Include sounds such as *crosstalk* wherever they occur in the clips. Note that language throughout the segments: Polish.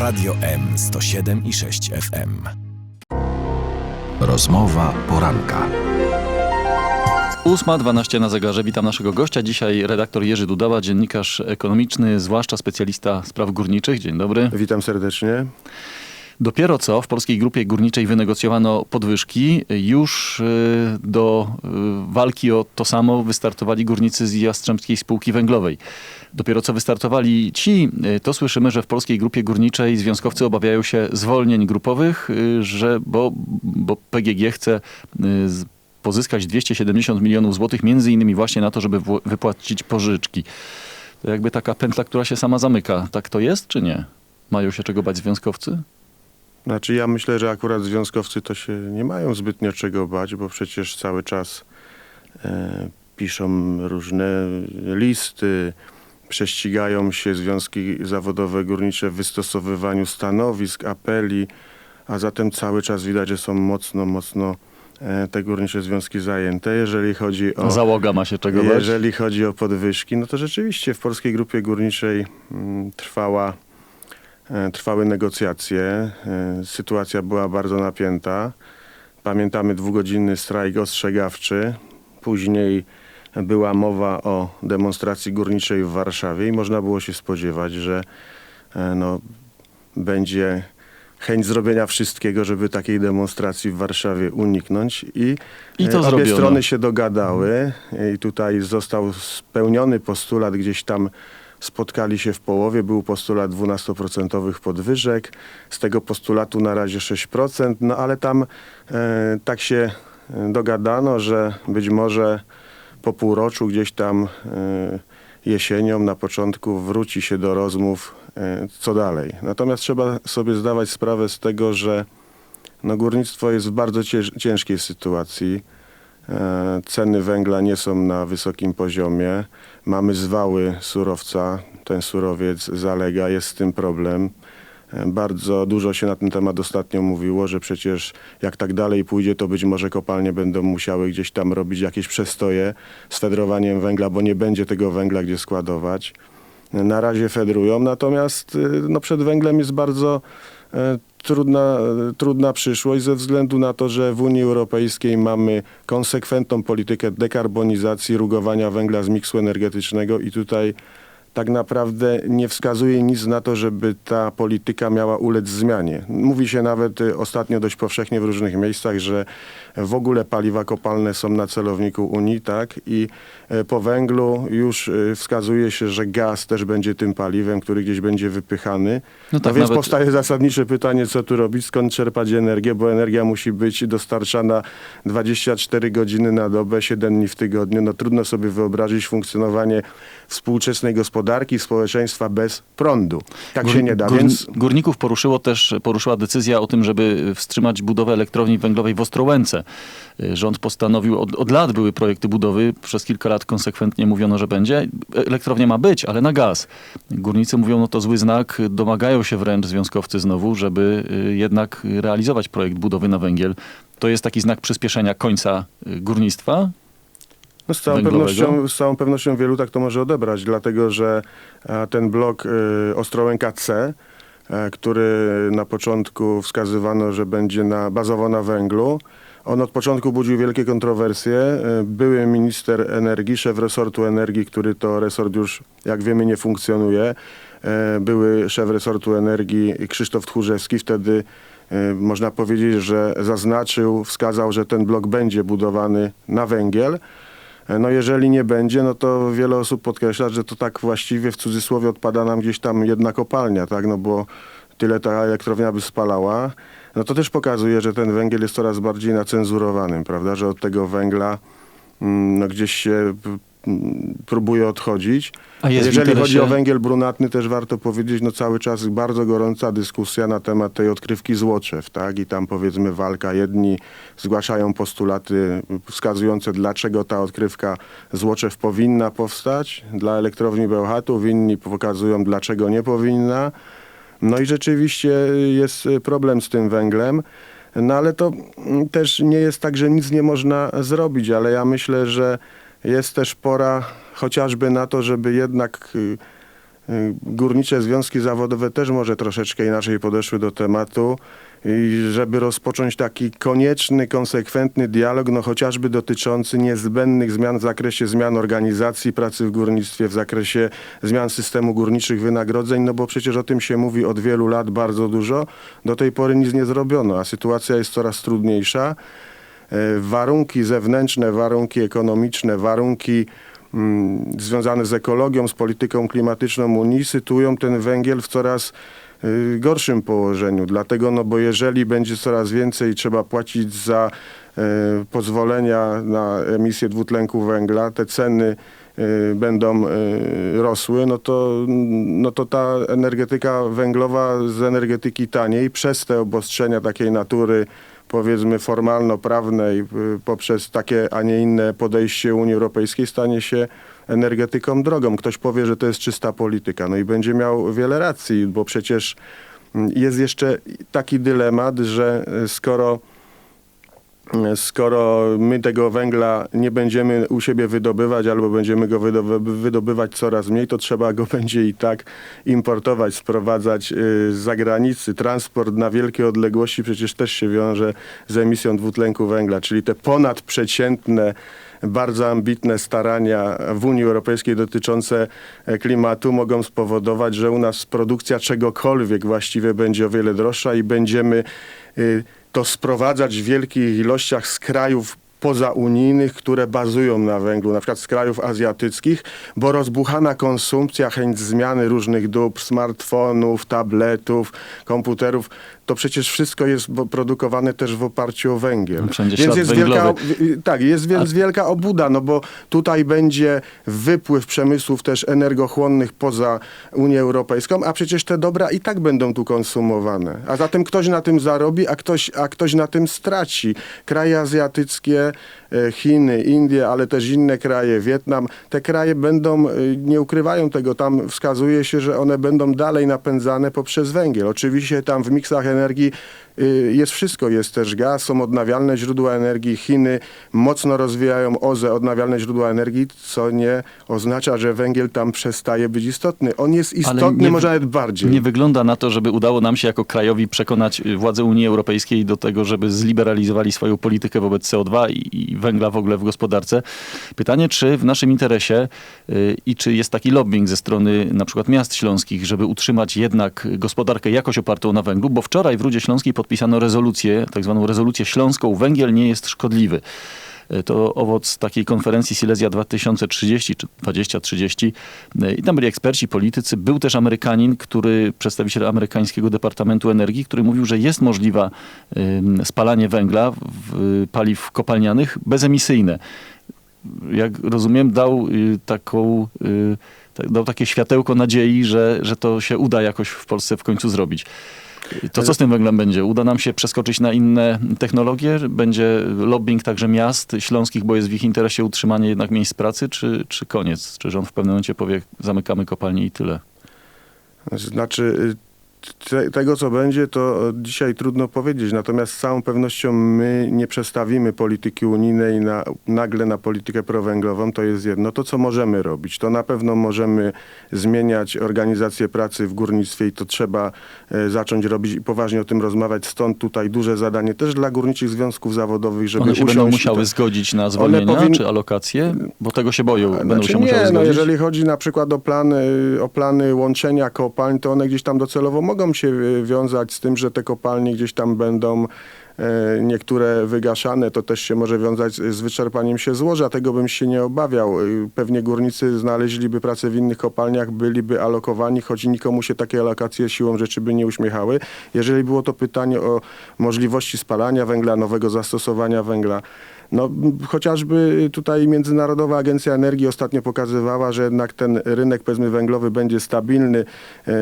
Radio M 107 i 6 FM. Rozmowa poranka. 8.12 na zegarze. Witam naszego gościa. Dzisiaj redaktor Jerzy Dudała, dziennikarz ekonomiczny, zwłaszcza specjalista spraw górniczych. Dzień dobry. Witam serdecznie. Dopiero co w Polskiej Grupie Górniczej wynegocjowano podwyżki. Już y, do y, walki o to samo wystartowali górnicy z Jastrzębskiej Spółki Węglowej. Dopiero co wystartowali ci, y, to słyszymy, że w Polskiej Grupie Górniczej związkowcy obawiają się zwolnień grupowych, że, bo, bo PGG chce pozyskać 270 milionów złotych, między innymi właśnie na to, żeby wypłacić pożyczki. To jakby taka pętla, która się sama zamyka. Tak to jest, czy nie? Mają się czego bać związkowcy? Znaczy ja myślę, że akurat związkowcy to się nie mają zbytnio czego bać, bo przecież cały czas e, piszą różne listy, prześcigają się związki zawodowe górnicze w wystosowywaniu stanowisk, apeli, a zatem cały czas widać, że są mocno, mocno e, te górnicze związki zajęte. Jeżeli chodzi o... Załoga ma się czego bać? Jeżeli chodzi o podwyżki, no to rzeczywiście w Polskiej Grupie Górniczej mm, trwała, trwały negocjacje. E, Sytuacja była bardzo napięta. Pamiętamy dwugodzinny strajk ostrzegawczy. Później była mowa o demonstracji górniczej w Warszawie i można było się spodziewać, że e, no, będzie chęć zrobienia wszystkiego, żeby takiej demonstracji w Warszawie uniknąć i, I to e, obie zrobiono. strony się dogadały i tutaj został spełniony postulat, gdzieś tam spotkali się w połowie, był postulat 12% podwyżek, z tego postulatu na razie 6%, no ale tam e, tak się e, dogadano, że być może po półroczu gdzieś tam e, jesienią, na początku wróci się do rozmów, e, co dalej. Natomiast trzeba sobie zdawać sprawę z tego, że no, górnictwo jest w bardzo cięż- ciężkiej sytuacji. E, Ceny węgla nie są na wysokim poziomie. Mamy zwały surowca. Ten surowiec zalega, jest z tym problem. E, Bardzo dużo się na ten temat ostatnio mówiło, że przecież jak tak dalej pójdzie, to być może kopalnie będą musiały gdzieś tam robić jakieś przestoje z fedrowaniem węgla, bo nie będzie tego węgla gdzie składować. E, Na razie fedrują, natomiast no, przed węglem jest bardzo trudna, trudna przyszłość ze względu na to, że w Unii Europejskiej mamy konsekwentną politykę dekarbonizacji, rugowania węgla z miksu energetycznego i tutaj tak naprawdę nie wskazuje nic na to, żeby ta polityka miała ulec zmianie. Mówi się nawet y, ostatnio dość powszechnie w różnych miejscach, że w ogóle paliwa kopalne są na celowniku Unii, tak? I e, po węglu już y, wskazuje się, że gaz też będzie tym paliwem, który gdzieś będzie wypychany. No No, tak, więc nawet- powstaje zasadnicze pytanie, co tu robić, skąd czerpać energię, bo energia musi być dostarczana 24 godziny na dobę, 7 dni w tygodniu. No trudno sobie wyobrazić funkcjonowanie współczesnej gospodarki, społeczeństwa bez prądu. Tak się nie da, Gór- więc... Górników poruszyło też, poruszyła decyzja o tym, żeby wstrzymać budowę elektrowni węglowej w Ostrołęce. Rząd postanowił, od, od lat były projekty budowy, przez kilka lat konsekwentnie mówiono, że będzie. Elektrownia ma być, ale na gaz. Górnicy mówią, no to zły znak, domagają się wręcz związkowcy znowu, żeby y, jednak realizować projekt budowy na węgiel. To jest taki znak przyspieszenia końca y, górnictwa. No z, całą pewnością, z całą pewnością wielu tak to może odebrać, dlatego że e, ten blok y, Ostrołęka C, e, który na początku wskazywano, że będzie na, bazował na węglu, on od początku budził wielkie kontrowersje. E, Były minister energii, szef resortu energii, który to resort już, jak wiemy, nie funkcjonuje. E, Były szef resortu energii Krzysztof Tchórzewski, wtedy e, można powiedzieć, że zaznaczył, wskazał, że ten blok będzie budowany na węgiel. No jeżeli nie będzie, no to wiele osób podkreśla, że to tak właściwie w cudzysłowie odpada nam gdzieś tam jedna kopalnia, tak, no bo tyle ta elektrownia by spalała. No to też pokazuje, że ten węgiel jest coraz bardziej nacenzurowanym, prawda, że od tego węgla mm, no gdzieś się próbuje odchodzić. Jeżeli chodzi o węgiel brunatny, też warto powiedzieć, no cały czas bardzo gorąca dyskusja na temat tej odkrywki Złoczew, tak? I tam powiedzmy walka. Jedni zgłaszają postulaty wskazujące, dlaczego ta odkrywka Złoczew powinna powstać dla elektrowni Bełchatów, inni pokazują, dlaczego nie powinna. No i rzeczywiście jest problem z tym węglem. No ale to mm, też nie jest tak, że nic nie można zrobić, ale ja myślę, że jest też pora chociażby na to, żeby jednak y, y, górnicze związki zawodowe też może troszeczkę inaczej podeszły do tematu i żeby rozpocząć taki konieczny, konsekwentny dialog, no chociażby dotyczący niezbędnych zmian w zakresie zmian organizacji pracy w górnictwie, w zakresie zmian systemu górniczych wynagrodzeń, no bo przecież o tym się mówi od wielu lat bardzo dużo. Do tej pory nic nie zrobiono, a sytuacja jest coraz trudniejsza. E, Warunki zewnętrzne, warunki ekonomiczne, warunki mm, związane z ekologią, z polityką klimatyczną Unii sytuują ten węgiel w coraz y, gorszym położeniu. Dlatego, no bo jeżeli będzie coraz więcej trzeba płacić za e, pozwolenia na emisję dwutlenku węgla, te ceny y, będą y, rosły, no to, no to ta energetyka węglowa z energetyki taniej przez te obostrzenia takiej natury powiedzmy formalno-prawnej y, poprzez takie, a nie inne podejście Unii Europejskiej stanie się energetyką drogą. Ktoś powie, że to jest czysta polityka. No i będzie miał wiele racji, bo przecież mm, jest jeszcze taki dylemat, że y, skoro skoro my tego węgla nie będziemy u siebie wydobywać albo będziemy go wydoby- wydobywać coraz mniej, to trzeba go *laughs* będzie i tak importować, sprowadzać y, z zagranicy. Transport na wielkie odległości przecież też się wiąże z emisją dwutlenku węgla, czyli te ponadprzeciętne bardzo ambitne starania w Unii Europejskiej dotyczące e, klimatu mogą spowodować, że u nas produkcja czegokolwiek właściwie będzie o wiele droższa i będziemy y, to sprowadzać w wielkich ilościach z krajów pozaunijnych, które bazują na węglu, na przykład z krajów azjatyckich, bo rozbuchana konsumpcja, chęć zmiany różnych dóbr, smartfonów, tabletów, komputerów, to przecież wszystko jest produkowane też w oparciu o węgiel. Wszędzie więc jest wielka, węglowy. y, tak, jest więc wielka obuda, no bo tutaj będzie wypływ przemysłów też energochłonnych poza Unię Europejską, a przecież te dobra i tak będą tu konsumowane. A zatem ktoś na tym zarobi, a ktoś, a ktoś na tym straci. Kraje azjatyckie, e, Chiny, Indie, ale też inne kraje, Wietnam, te kraje będą, e, nie ukrywają tego, tam wskazuje się, że one będą dalej napędzane poprzez węgiel. Oczywiście tam w miksach energii y, jest wszystko, jest też gaz, są odnawialne źródła energii. Chiny mocno rozwijają OZE, odnawialne źródła energii, co nie oznacza, że węgiel tam przestaje być istotny. On jest istotny, nie może nawet bardziej. Nie wygląda na to, żeby udało nam się jako krajowi przekonać y, władze Unii Europejskiej do tego, żeby zliberalizowali swoją politykę wobec CO2 i, i węgla w ogóle w gospodarce. Pytanie, czy w naszym interesie y, i czy jest taki lobbying ze strony na przykład miast śląskich, żeby utrzymać jednak gospodarkę jakoś opartą na węglu, bo wczoraj w Rudzie Śląskiej podpisano rezolucję, tak zwaną rezolucję śląską, węgiel nie jest szkodliwy. Y, To owoc takiej konferencji Silesia 2030 czy 2030 Y, i tam byli eksperci, politycy. Był też Amerykanin, który, przedstawiciel amerykańskiego Departamentu Energii, który mówił, że jest możliwa ym, spalanie węgla w paliw kopalnianych bezemisyjne. Jak rozumiem, dał y, taką, y, dał takie światełko nadziei, że, że to się uda jakoś w Polsce w końcu zrobić. To co z tym węglem będzie? Uda nam się przeskoczyć na inne technologie? Będzie lobbying także miast śląskich, bo jest w ich interesie utrzymanie jednak miejsc pracy, czy, czy koniec? Czy rząd w pewnym momencie powie, zamykamy kopalnię i tyle? Znaczy, y, te, tego co będzie, to dzisiaj trudno powiedzieć. Natomiast z całą pewnością my nie przestawimy polityki unijnej na, nagle na politykę prowęglową. To jest jedno. To co możemy robić, to na pewno możemy zmieniać organizację pracy w górnictwie i to trzeba e, zacząć robić i poważnie o tym rozmawiać. Stąd tutaj duże zadanie też dla górniczych związków zawodowych, żeby One się będą musiały to- zgodzić na zwolnienia powin- czy alokacje? Bo tego się boją. Będą Znaczy się musiały nie, no zgodzić. jeżeli chodzi na przykład o plany, o plany łączenia kopalń, to one gdzieś tam docelowo mogą się y, wiązać z tym, że te kopalnie gdzieś tam będą e, niektóre wygaszane, to też się może wiązać z wyczerpaniem się złoża. Tego bym się nie obawiał. Y, Pewnie górnicy znaleźliby pracę w innych kopalniach, byliby alokowani, choć nikomu się takie alokacje siłą rzeczy by nie uśmiechały. Jeżeli było to pytanie o możliwości spalania węgla, nowego zastosowania węgla, no, chociażby tutaj Międzynarodowa Agencja Energii ostatnio pokazywała, że jednak ten rynek powiedzmy węglowy będzie stabilny. E,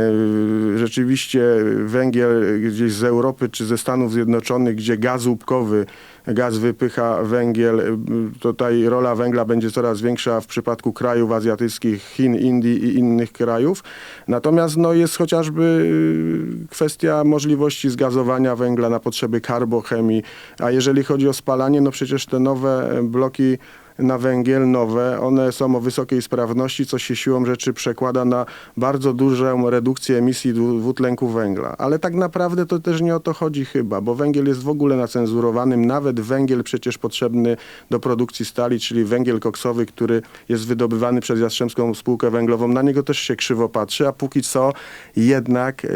Rzeczywiście węgiel gdzieś z Europy czy ze Stanów Zjednoczonych, gdzie gaz łupkowy, gaz wypycha węgiel, m, tutaj rola węgla będzie coraz większa w przypadku krajów azjatyckich, Chin, Indii i innych krajów. Natomiast no, jest chociażby y, kwestia możliwości zgazowania węgla na potrzeby karbochemii, a jeżeli chodzi o spalanie, no przecież te nowe bloki na węgiel nowe, one są o wysokiej sprawności, co się siłą rzeczy przekłada na bardzo dużą redukcję emisji dwu- dwutlenku węgla. Ale tak naprawdę to też nie o to chodzi chyba, bo węgiel jest w ogóle nacenzurowanym, nawet węgiel przecież potrzebny do produkcji stali, czyli węgiel koksowy, który jest wydobywany przez Jastrzębską Spółkę Węglową, na niego też się krzywo patrzy, a póki co jednak y,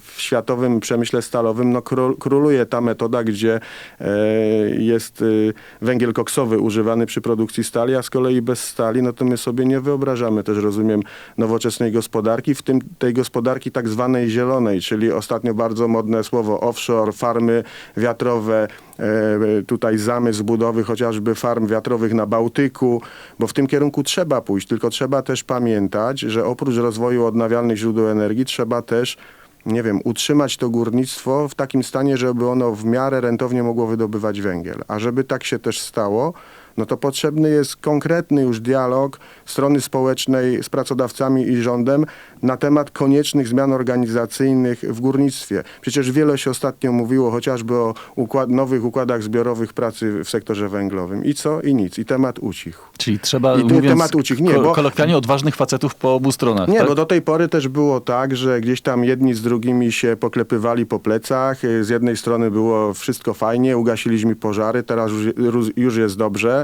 w światowym przemyśle stalowym no, kró- króluje ta metoda, gdzie e, jest y, węgiel koksowy używany przy produkcji stali, a z kolei bez stali, no to my sobie nie wyobrażamy też, rozumiem, nowoczesnej gospodarki, w tym tej gospodarki tak zwanej zielonej, czyli ostatnio bardzo modne słowo offshore, farmy wiatrowe, e, tutaj zamysł budowy chociażby farm wiatrowych na Bałtyku, bo w tym kierunku trzeba pójść, tylko trzeba też pamiętać, że oprócz rozwoju odnawialnych źródeł energii trzeba też nie wiem, utrzymać to górnictwo w takim stanie, żeby ono w miarę rentownie mogło wydobywać węgiel. A żeby tak się też stało, no to potrzebny jest konkretny już dialog strony społecznej z pracodawcami i rządem na temat koniecznych zmian organizacyjnych w górnictwie. Przecież wiele się ostatnio mówiło chociażby o układ, nowych układach zbiorowych pracy w sektorze węglowym. I co? I nic. I temat ucichł. Czyli trzeba, I tu mówiąc temat ucichł. Nie, bo- kolokwialnie, odważnych facetów po obu stronach. Nie, tak? bo do tej pory też było tak, że gdzieś tam jedni z drugimi się poklepywali po plecach. Z jednej strony było wszystko fajnie, ugasiliśmy pożary, teraz już, już jest dobrze.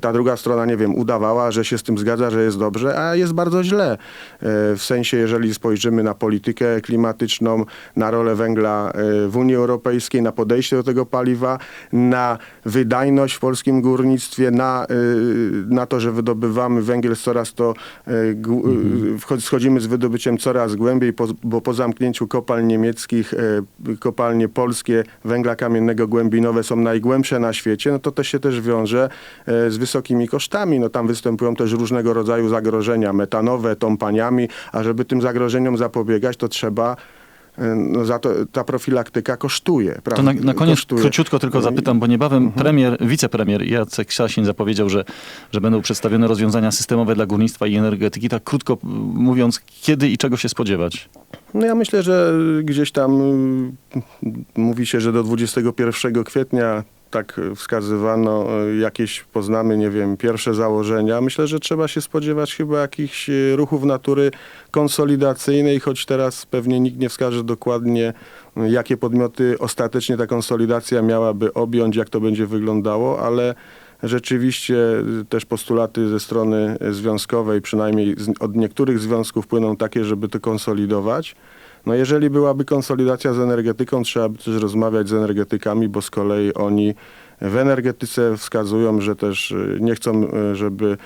Ta druga strona, nie wiem, udawała, że się z tym zgadza, że jest dobrze, a jest bardzo źle. E, W sensie, jeżeli spojrzymy na politykę klimatyczną, na rolę węgla e, w Unii Europejskiej, na podejście do tego paliwa, na wydajność w polskim górnictwie, na, e, na to, że wydobywamy węgiel coraz to, wcho- schodzimy z wydobyciem coraz głębiej, bo po zamknięciu kopalń niemieckich, kopalnie polskie węgla kamiennego głębinowe są najgłębsze na świecie, no to to się też wiąże z wysokimi kosztami. No tam występują też różnego rodzaju zagrożenia metanowe, tąpaniami, a żeby tym zagrożeniom zapobiegać, to trzeba e, no za to, ta profilaktyka kosztuje. To Prawda? na, na koniec Kosztuje. króciutko tylko No i- zapytam, bo niebawem premier, wicepremier Jacek Sasin zapowiedział, że, że będą przedstawione rozwiązania systemowe dla górnictwa i energetyki. Tak krótko mówiąc, kiedy i czego się spodziewać? No ja myślę, że gdzieś tam y, mówi się, że do 21 kwietnia tak wskazywano, y, jakieś poznamy, nie wiem, pierwsze założenia. Myślę, że trzeba się spodziewać chyba jakichś y, ruchów natury konsolidacyjnej, choć teraz pewnie nikt nie wskaże dokładnie, jakie podmioty ostatecznie ta konsolidacja miałaby objąć, jak to będzie wyglądało, ale Rzeczywiście y, też postulaty ze strony związkowej, przynajmniej od niektórych związków płyną takie, żeby to konsolidować. No jeżeli byłaby konsolidacja z energetyką, trzeba by też rozmawiać z energetykami, bo z kolei oni w energetyce wskazują, że też y, nie chcą, y, żeby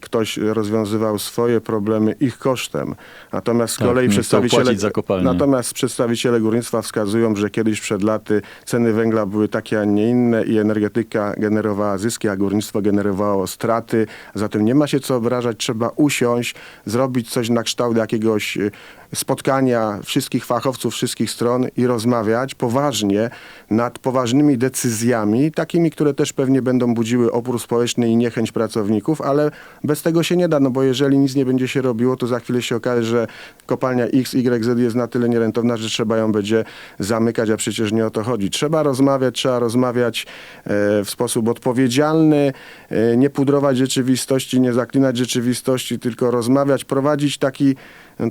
ktoś rozwiązywał swoje problemy ich kosztem. Natomiast z Tak, kolei przedstawiciele, natomiast przedstawiciele górnictwa wskazują, że kiedyś przed laty ceny węgla były takie, a nie inne i energetyka generowała zyski, a górnictwo generowało straty. Zatem nie ma się co obrażać, trzeba usiąść, zrobić coś na kształt jakiegoś y, spotkania wszystkich fachowców, wszystkich stron i rozmawiać poważnie nad poważnymi decyzjami, takimi, które też pewnie będą budziły opór społeczny i niechęć pracowników, ale bez tego się nie da, no bo jeżeli nic nie będzie się robiło, to za chwilę się okaże, że kopalnia X, Y, Z jest na tyle nierentowna, że trzeba ją będzie zamykać, a przecież nie o to chodzi. Trzeba rozmawiać, trzeba rozmawiać e, w sposób odpowiedzialny, e, nie pudrować rzeczywistości, nie zaklinać rzeczywistości, tylko rozmawiać, prowadzić taki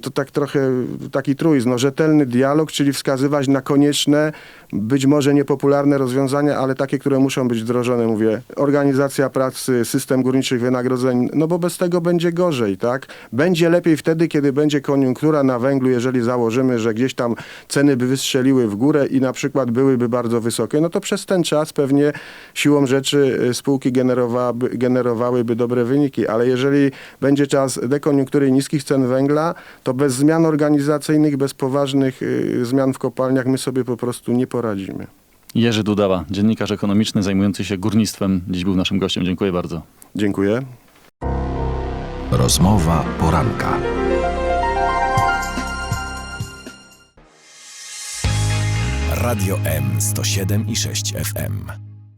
to tak trochę taki truizm, no, rzetelny dialog, czyli wskazywać na konieczne, być może niepopularne rozwiązania, ale takie, które muszą być wdrożone, mówię, organizacja pracy, system górniczych wynagrodzeń, no bo bez tego będzie gorzej, tak? Będzie lepiej wtedy, kiedy będzie koniunktura na węglu, jeżeli założymy, że gdzieś tam ceny by wystrzeliły w górę i na przykład byłyby bardzo wysokie, no to przez ten czas pewnie siłą rzeczy y, spółki generowałaby, generowałyby dobre wyniki, ale jeżeli będzie czas dekoniunktury niskich cen węgla, to bez zmian organizacyjnych, bez poważnych y, zmian w kopalniach my sobie po prostu nie poradzimy. Jerzy Dudała, dziennikarz ekonomiczny zajmujący się górnictwem, dziś był naszym gościem. Dziękuję bardzo. Dziękuję. Rozmowa poranka. Radio M 107 i 6 FM.